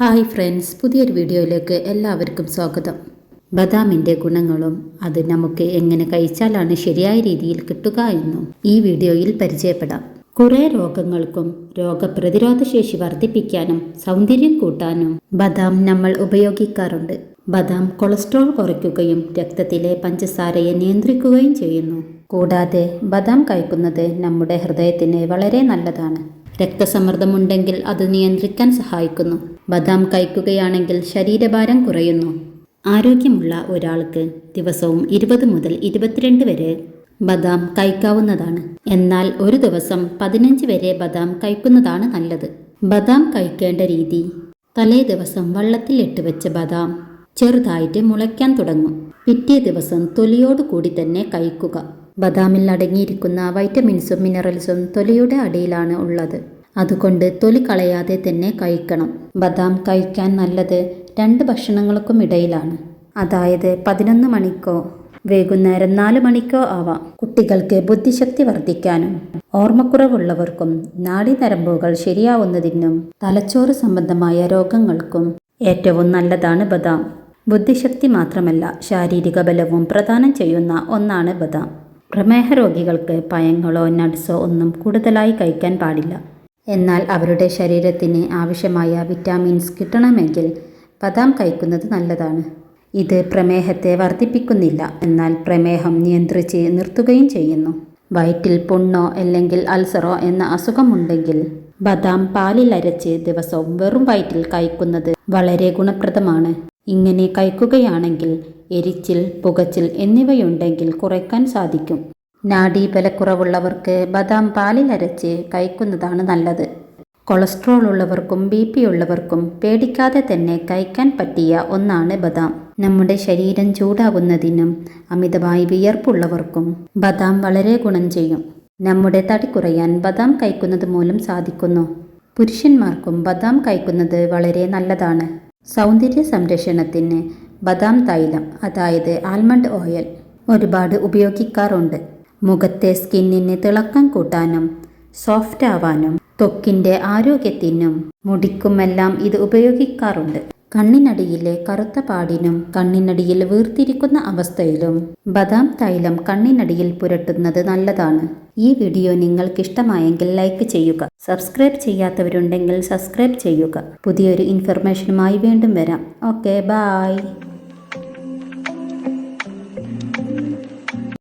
Hi friends പുതിയൊരു വീഡിയോയിലേക്ക് എല്ലാവർക്കും സ്വാഗതം. ബദാമിന്റെ ഗുണങ്ങളും അത് നമുക്ക് എങ്ങനെ കഴിച്ചാലാണ് ശരിയായ രീതിയിൽ കിട്ടുക എന്നും ഈ വീഡിയോയിൽ പരിചയപ്പെടാം. കുറേ രോഗങ്ങൾക്കും രോഗപ്രതിരോധ ശേഷി വർദ്ധിപ്പിക്കാനും സൗന്ദര്യം കൂട്ടാനും ബദാം നമ്മൾ ഉപയോഗിക്കാറുണ്ട്. ബദാം കൊളസ്ട്രോൾ കുറയ്ക്കുകയും രക്തത്തിലെ പഞ്ചസാരയെ നിയന്ത്രിക്കുകയും ചെയ്യുന്നു. കൂടാതെ ബദാം കഴിക്കുന്നത് നമ്മുടെ ഹൃദയത്തിന് വളരെ നല്ലതാണ്. രക്തസമ്മർദ്ദമുണ്ടെങ്കിൽ അത് നിയന്ത്രിക്കാൻ സഹായിക്കുന്നു. ബദാം കഴിക്കുകയാണെങ്കിൽ ശരീരഭാരം കുറയുന്നു. ആരോഗ്യമുള്ള ഒരാൾക്ക് ദിവസവും ഇരുപത് മുതൽ ഇരുപത്തിരണ്ട് വരെ ബദാം കഴിക്കാവുന്നതാണ്. എന്നാൽ ഒരു ദിവസം പതിനഞ്ച് വരെ ബദാം കഴിക്കുന്നതാണ് നല്ലത്. ബദാം കഴിക്കേണ്ട രീതി തലേ ദിവസം വെള്ളത്തിൽ ഇട്ട് വെച്ച ബദാം ചെറുതായിട്ട് മുളയ്ക്കാൻ തുടങ്ങും. പിറ്റേ ദിവസം തൊലിയോട് കൂടി തന്നെ കഴിക്കുക. ബദാമിൽ അടങ്ങിയിരിക്കുന്ന വൈറ്റമിൻസും മിനറൽസും തൊലിയുടെ അടിയിലാണ് ഉള്ളത്. അതുകൊണ്ട് തൊലി കളയാതെ തന്നെ കഴിക്കണം. ബദാം കഴിക്കാൻ നല്ലത് രണ്ട് ഭക്ഷണങ്ങൾക്കും ഇടയിലാണ്. അതായത് പതിനൊന്ന് മണിക്കോ വൈകുന്നേരം നാല് മണിക്കോ ആവാം കുട്ടികൾക്ക് ബുദ്ധിശക്തി വർദ്ധിക്കാനും. ഓർമ്മക്കുറവുള്ളവർക്കും നാഡീനരമ്പുകൾ ശരിയാവുന്നതിനും തലച്ചോറ് സംബന്ധമായ രോഗങ്ങൾക്കും ഏറ്റവും നല്ലതാണ് ബദാം. ബുദ്ധിശക്തി മാത്രമല്ല ശാരീരിക ബലവും പ്രദാനം ചെയ്യുന്ന ഒന്നാണ് ബദാം. പ്രമേഹ രോഗികൾക്ക് പഴങ്ങളോ നട്ട്സോ ഒന്നും കൂടുതലായി കഴിക്കാൻ പാടില്ല. എന്നാൽ അവരുടെ ശരീരത്തിന് ആവശ്യമായ വിറ്റാമിൻസ് കിട്ടണമെങ്കിൽ ബദാം കഴിക്കുന്നത് നല്ലതാണ്. ഇത് പ്രമേഹത്തെ വർദ്ധിപ്പിക്കുന്നില്ല. എന്നാൽ പ്രമേഹം നിയന്ത്രിച്ച് നിർത്തുകയും ചെയ്യുന്നു. വയറ്റിൽ പുണ്ണോ അല്ലെങ്കിൽ അൾസറോ എന്ന അസുഖമുണ്ടെങ്കിൽ ബദാം പാലിൽ അരച്ച് ദിവസവും വെറും വയറ്റിൽ കഴിക്കുന്നത് വളരെ ഗുണപ്രദമാണ്. ഇങ്ങനെ കഴിക്കുകയാണെങ്കിൽ എരിച്ചിൽ പുകച്ചിൽ എന്നിവയുണ്ടെങ്കിൽ കുറയ്ക്കാൻ സാധിക്കും. നാഡീബലക്കുറവുള്ളവർക്ക് ബദാം പാലിൽ അരച്ച് കഴിക്കുന്നതാണ് നല്ലത്. കൊളസ്ട്രോൾ ഉള്ളവർക്കും ബി പി ഉള്ളവർക്കും പേടിക്കാതെ തന്നെ കഴിക്കാൻ പറ്റിയ ഒന്നാണ് ബദാം. നമ്മുടെ ശരീരം ചൂടാകുന്നതിനും അമിതമായി വിയർപ്പുള്ളവർക്കും ബദാം വളരെ ഗുണം ചെയ്യും. നമ്മുടെ തടി കുറയാൻ ബദാം കഴിക്കുന്നത് മൂലം സാധിക്കുന്നു. പുരുഷന്മാർക്കും ബദാം കഴിക്കുന്നത് വളരെ നല്ലതാണ്. സൗന്ദര്യ സംരക്ഷണത്തിന് ബദാം തൈലം അതായത് ആൽമണ്ട് ഓയിൽ ഒരുപാട് ഉപയോഗിക്കാറുണ്ട്. മുഖത്തെ സ്കിന്നിന് തിളക്കം കൂട്ടാനും സോഫ്റ്റ് ആവാനും ത്വക്കിന്റെ ആരോഗ്യത്തിനും മുടിക്കുമെല്ലാം ഇത് ഉപയോഗിക്കാറുണ്ട്. കണ്ണിനടിയിലെ കറുത്ത പാടിനും കണ്ണിനടിയിൽ വീർത്തിരിക്കുന്ന അവസ്ഥയിലും ബദാം തൈലം കണ്ണിനടിയിൽ പുരട്ടുന്നത് നല്ലതാണ്. ഈ വീഡിയോ നിങ്ങൾക്ക് ഇഷ്ടമായെങ്കിൽ ലൈക്ക് ചെയ്യുക സബ്സ്ക്രൈബ് ചെയ്യാത്തവരുണ്ടെങ്കിൽ സബ്സ്ക്രൈബ് ചെയ്യുക. പുതിയൊരു ഇൻഫർമേഷനുമായി വീണ്ടും വരാം. Okay bye